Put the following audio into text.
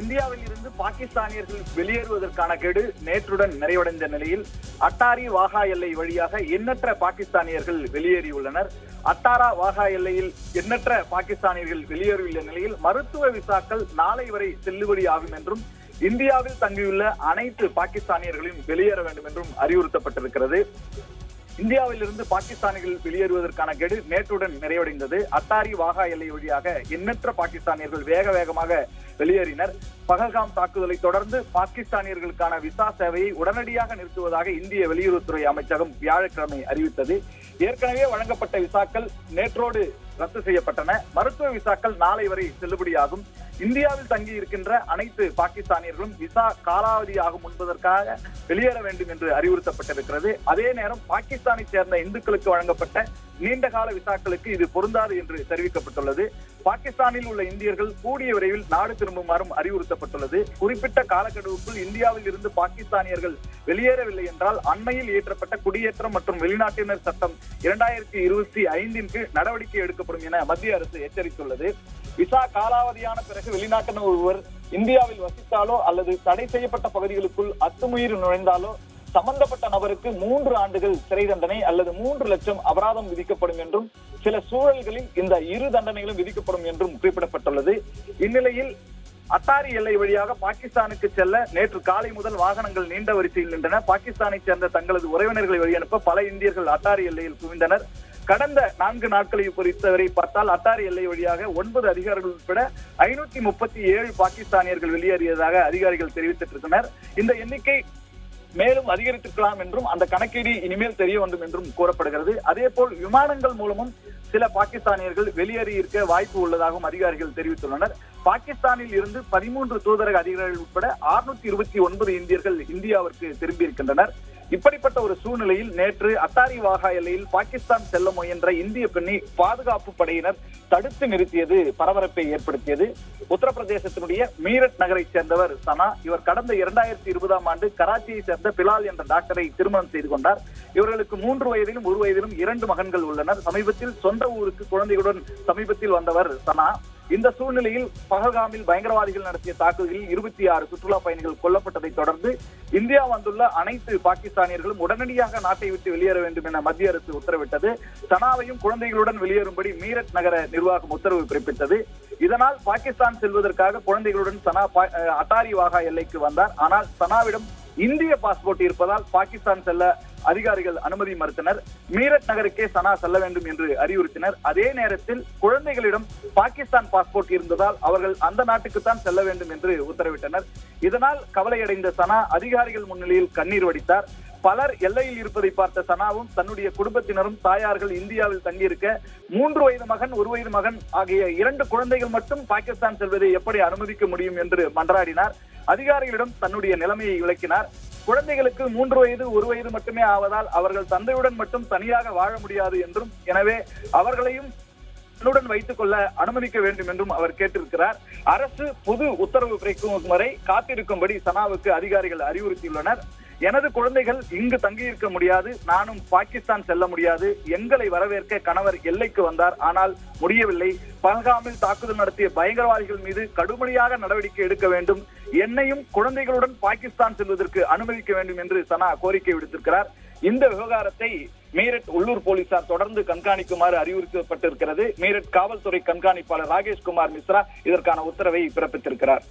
இந்தியாவில் இருந்து பாகிஸ்தானியர்கள் வெளியேறுவதற்கான கெடு நேற்றுடன் நிறைவடைந்த நிலையில் அட்டாரி வாகா எல்லை வழியாக எண்ணற்ற பாகிஸ்தானியர்கள் வெளியேறியுள்ளனர். அட்டாரா வாகா எல்லையில் எண்ணற்ற பாகிஸ்தானியர்கள் வெளியேறியுள்ள நிலையில் மருத்துவ விசாக்கள் நாளை வரை செல்லுபடியாகும் என்றும் இந்தியாவில் தங்கியுள்ள அனைத்து பாகிஸ்தானியர்களையும் வெளியேற வேண்டும் என்றும் அறிவுறுத்தப்பட்டிருக்கிறது. இந்தியாவிலிருந்து பாகிஸ்தானிகள் வெளியேறுவதற்கான கெடு நேற்றுடன் நிறைவடைந்தது. அத்தாரி வாகா எல்லை வழியாக எண்ணற்ற பாகிஸ்தானியர்கள் வேக வேகமாக வெளியேறினர். பகல்காம் தாக்குதலை தொடர்ந்து பாகிஸ்தானியர்களுக்கான விசா சேவையை உடனடியாக நிறுத்துவதாக இந்திய வெளியுறவுத்துறை அமைச்சகம் வியாழக்கிழமை அறிவித்தது. ஏற்கனவே வழங்கப்பட்ட விசாக்கள் நேற்றோடு ரத்து செய்யப்பட்டன. மருத்துவ விசாக்கள் நாளை வரை செல்லுபடியாகும். இந்தியாவில் தங்கி இருக்கின்ற அனைத்து பாகிஸ்தானியர்களும் விசா காலாவதியாகும் முன்பதற்காக வெளியேற வேண்டும் என்று அறிவுறுத்தப்பட்டிருக்கிறது. அதே நேரம் பாகிஸ்தானை சேர்ந்த இந்துக்களுக்கு வழங்கப்பட்ட நீண்டகால விசாக்களுக்கு இது பொருந்தாது என்று தெரிவிக்கப்பட்டுள்ளது. பாகிஸ்தானில் உள்ள இந்தியர்கள் கூடிய விரைவில் நாடு திரும்புமாறும் அறிவுறுத்தப்பட்டுள்ளது. குறிப்பிட்ட காலக்கெடுவுக்குள் இந்தியாவில் இருந்து பாகிஸ்தானியர்கள் வெளியேறவில்லை என்றால் அண்மையில் இயற்றப்பட்ட குடியேற்றம் மற்றும் வெளிநாட்டினர் சட்டம் இரண்டாயிரத்தி இருபத்தி ஐந்தின் கீழ் நடவடிக்கை எடுக்கப்படும் என மத்திய அரசு எச்சரித்துள்ளது. விசா காலாவதியான பிறகு வெளிநாட்டினர் ஒருவர் இந்தியாவில் வசித்தாலோ அல்லது தடை செய்யப்பட்ட பகுதிகளுக்குள் அத்துமீறி நுழைந்தாலோ சம்பந்தப்பட்ட நபருக்கு மூன்று ஆண்டுகள் சிறை தண்டனை அல்லது மூன்று லட்சம் அபராதம் விதிக்கப்படும் என்றும் சில சூழல்களில் இந்த இரு தண்டனைகளும் விதிக்கப்படும் என்றும் குறிப்பிடப்பட்டுள்ளது. இந்நிலையில் அட்டாரி எல்லை வழியாக பாகிஸ்தானுக்கு செல்ல நேற்று காலை முதல் வாகனங்கள் நீண்ட வரிசையில் நின்றன. பாகிஸ்தானை சேர்ந்த தங்களது உறவினர்களை வழியனுப்ப பல இந்தியர்கள் அட்டாரி எல்லையில் குவிந்தனர். கடந்த நான்கு நாட்களை பொறுத்தவரை பார்த்தால் அட்டாரி எல்லை வழியாக ஒன்பது அதிகாரிகள் உட்பட ஐநூத்தி முப்பத்தி ஏழு பாகிஸ்தானியர்கள் வெளியேறியதாக அதிகாரிகள் தெரிவித்திருந்தனர் இந்த எண்ணிக்கை மேலும் அதிகரித்திருக்கலாம் என்றும் அந்த கணக்கீடு இனிமேல் தெரிய வேண்டும் என்றும் கூறப்படுகிறது. அதே போல் விமானங்கள் மூலமும் சில பாகிஸ்தானியர்கள் வெளியேறி இருக்க வாய்ப்பு உள்ளதாகவும் அதிகாரிகள் தெரிவித்துள்ளனர். பாகிஸ்தானில் இருந்து பதிமூன்று தூதரக அதிகாரிகள் உட்பட அறுநூத்தி இருபத்தி ஒன்பது இந்தியர்கள் இந்தியாவிற்கு திரும்பியிருக்கின்றனர் இப்படிப்பட்ட ஒரு சூழ்நிலையில் நேற்று அத்தாரி வாகா எல்லையில் பாகிஸ்தான் செல்ல முயன்ற இந்திய பெண்ணை பாதுகாப்பு படையினர் தடுத்து நிறுத்தியது பரபரப்பை ஏற்படுத்தியது. உத்தரப்பிரதேசத்தினுடைய மீரட் நகரைச் சேர்ந்தவர் சனா இவர் கடந்த இரண்டாயிரத்தி இருபதாம் ஆண்டு கராச்சியை சேர்ந்த பிலால் என்ற டாக்டரை திருமணம் செய்து கொண்டார். இவர்களுக்கு மூன்று வயதிலும் ஒரு வயதிலும் இரண்டு மகன்கள் உள்ளனர். சமீபத்தில் சொந்த ஊருக்கு குழந்தைகளுடன் சமீபத்தில் வந்தவர் சனா. இந்த சூழ்நிலையில் பகல்காமில் பயங்கரவாதிகள் நடத்திய தாக்குதலில் இருபத்தி ஆறு சுற்றுலா பயணிகள் கொல்லப்பட்டதை தொடர்ந்து இந்தியா வந்துள்ள அனைத்து பாகிஸ்தானியர்களும் உடனடியாக நாட்டை விட்டு வெளியேற வேண்டும் என மத்திய அரசு உத்தரவிட்டது. சனாவையும் குழந்தைகளுடன் வெளியேறும்படி மீரட் நகர நிர்வாகம் உத்தரவு பிறப்பித்தது. இதனால் பாகிஸ்தான் செல்வதற்காக குழந்தைகளுடன் சனா பா- அட்டாரி வாகா எல்லைக்கு வந்தார். ஆனால் சனாவிடம் இந்திய பாஸ்போர்ட் இருப்பதால் பாகிஸ்தான் செல்ல அதிகாரிகள் அனுமதி மறுத்தனர். மீரட் நகருக்கே சனா செல்ல வேண்டும் என்று அறிவுறுத்தினர். அதே நேரத்தில் குழந்தைகளிடம் பாகிஸ்தான் பாஸ்போர்ட் இருந்ததால் அவர்கள் அந்த நாட்டுக்குத்தான் செல்ல வேண்டும் என்று உத்தரவிட்டனர். இதனால் கவலையடைந்த சனா அதிகாரிகள் முன்னிலையில் கண்ணீர் வடித்தார். பலர் எல்லையில் இருப்பதை பார்த்த சனாவும் தன்னுடைய குடும்பத்தினரும் தாயார்கள் இந்தியாவில் தங்கியிருக்க மூன்று வயது மகன் ஒரு வயது மகன் ஆகிய இரண்டு குழந்தைகள் மட்டும் பாகிஸ்தான் செல்வதை எப்படி அனுமதிக்க முடியும் என்று மன்றாடினார். அதிகாரிகளிடம் தன்னுடைய நிலைமையை விளக்கினார். குழந்தைகளுக்கு மூன்று வயது ஒரு வயது மட்டுமே ஆவதால் அவர்கள் தந்தையுடன் மட்டும் தனியாக வாழ முடியாது என்றும் எனவே அவர்களையும் தன்னுடன் வைத்துக் கொள்ள அனுமதிக்க வேண்டும் என்றும் அவர் கேட்டிருக்கிறார். அரசு பொது உத்தரவு பிறக்கும் வரை காத்திருக்கும்படி சனாவுக்கு அதிகாரிகள் அறிவுறுத்தியுள்ளனர். எனது குழந்தைகள் இங்கு தங்கியிருக்க முடியாது. நானும் பாகிஸ்தான் செல்ல முடியாது. எங்களை வரவேற்க கணவர் எல்லைக்கு வந்தார். ஆனால் முடியவில்லை. பல்காமில் தாக்குதல் நடத்திய பயங்கரவாதிகள் மீது கடுமையாக நடவடிக்கை எடுக்க வேண்டும். என்னையும் குழந்தைகளுடன் பாகிஸ்தான் செல்வதற்கு அனுமதிக்க வேண்டும் என்று சனா கோரிக்கை விடுத்திருக்கிறார். இந்த விவகாரத்தை மீரட் உள்ளூர் போலீசார் தொடர்ந்து கண்காணிக்குமாறு அறிவுறுத்தப்பட்டிருக்கிறது. மீரட் காவல்துறை கண்காணிப்பாளர் ராகேஷ்குமார் மிஸ்ரா இதற்கான உத்தரவை பிறப்பித்திருக்கிறார்.